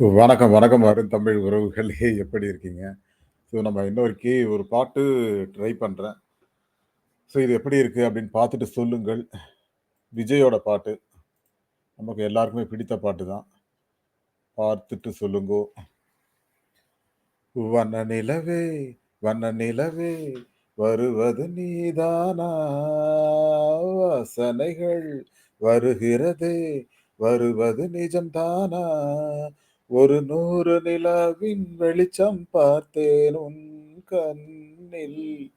வணக்கம், வணக்கம் வரும் தமிழ் உறவுகளே எப்படி இருக்கீங்க? ஸோ நம்ம இன்னொருக்கி ஒரு பாட்டு ட்ரை பண்ணுறேன் ஸோ இது எப்படி இருக்குது அப்படின்னு பார்த்துட்டு சொல்லுங்கள். விஜயோட பாட்டு. நமக்கு எல்லாருக்குமே பிடித்த பாட்டு தான். பார்த்துட்டு சொல்லுங்கோ. வண்ண நிலவே, வண்ண நிலவே வருவது நீதானா? வாசனைகள் வருகிறதே வருவது நிஜம்தானா ஒரு நூறு நிலாவின் வெளிச்சம் பார்த்தேன் உன் கண்ணில்.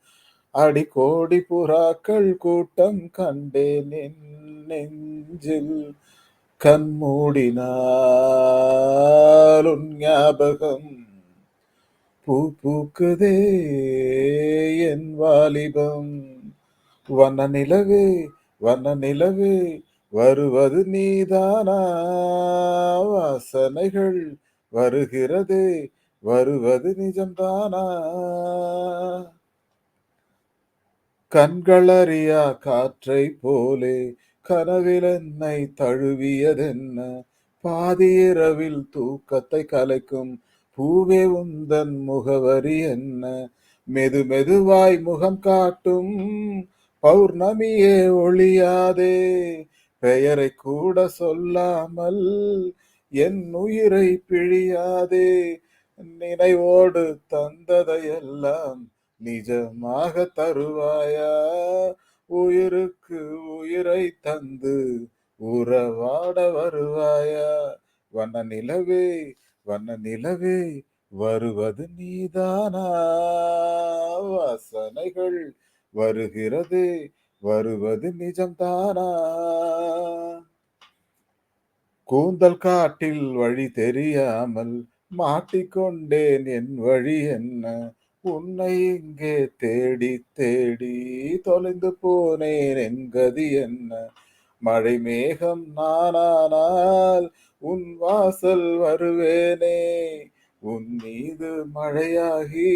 அடி கோடி புறாக்கள் கூட்டம் கண்டேன் என் நெஞ்சில். கண்மூடினால் உன் ஞாபகம் பூ பூக்குதே என் வாலிபம். வண்ண நிலவே, வண்ண நிலவே வருவது நீதானா? வாசனைகள் வருகிறதே வருவது நிஜம் தானா? கண்களறியா காற்றைப் போலே கனவில் என்னை தழுவியதென்ன? பாதி இரவில் தூக்கத்தை கலைக்கும் பூவே உந்தன் முகவரி என்ன? மெது மெதுவாய் முகம் காட்டும் பௌர்ணமியே ஒளியாதே பெயரை கூட சொல்லாமல் என் உயிரை பிழியாதே நினைவோடு தந்ததையெல்லாம் நிஜமாக தருவாயா? உயிருக்கு உயிரை தந்து உறவாட வருவாயா? வண்ண நிலவே வண்ண நிலவே வருவது நீதானா? வாசனைகள் வருகிறதே வருவது நிஜம்தானா? கூந்தல் காட்டில் வழி தெரியாமல் மாட்டிக்கொண்டேன். என் வழி என்ன? உன்னை இங்கே தேடி தேடி தொலைந்து போனேன். என் கதி என்ன? மழை மேகம் நானானால் உன் வாசல் வருவேனே. உன் மீது மழையாகி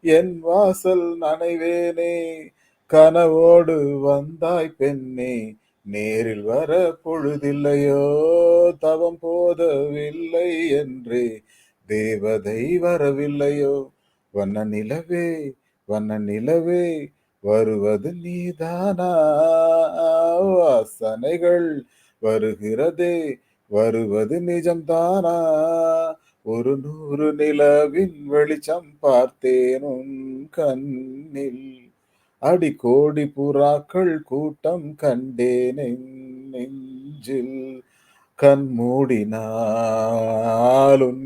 என் வாசல் நனைவேனே. கனவோடு வந்தாய் பெண்ணே நேரில் வர பொழுதில்லையோ? தவம் போதவில்லை என்றே தேவதை வரவில்லையோ? வண்ண நிலவே வண்ண நிலவே வருவது நீதானா? வாசனைகள் வருகிறதே வருவது நிஜம்தானா? ஒரு நூறு நிலவின் வெளிச்சம் பார்த்தேனும் கண்ணில். அடி கோடி புறாக்கள் கூட்டம் கண்டேன் நெஞ்சில். கண் மூடினால்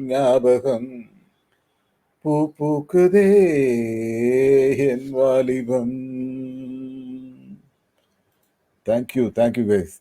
ஞாபகம் பூ பூக்குதே என் வாலிபம். Thank you thank you guys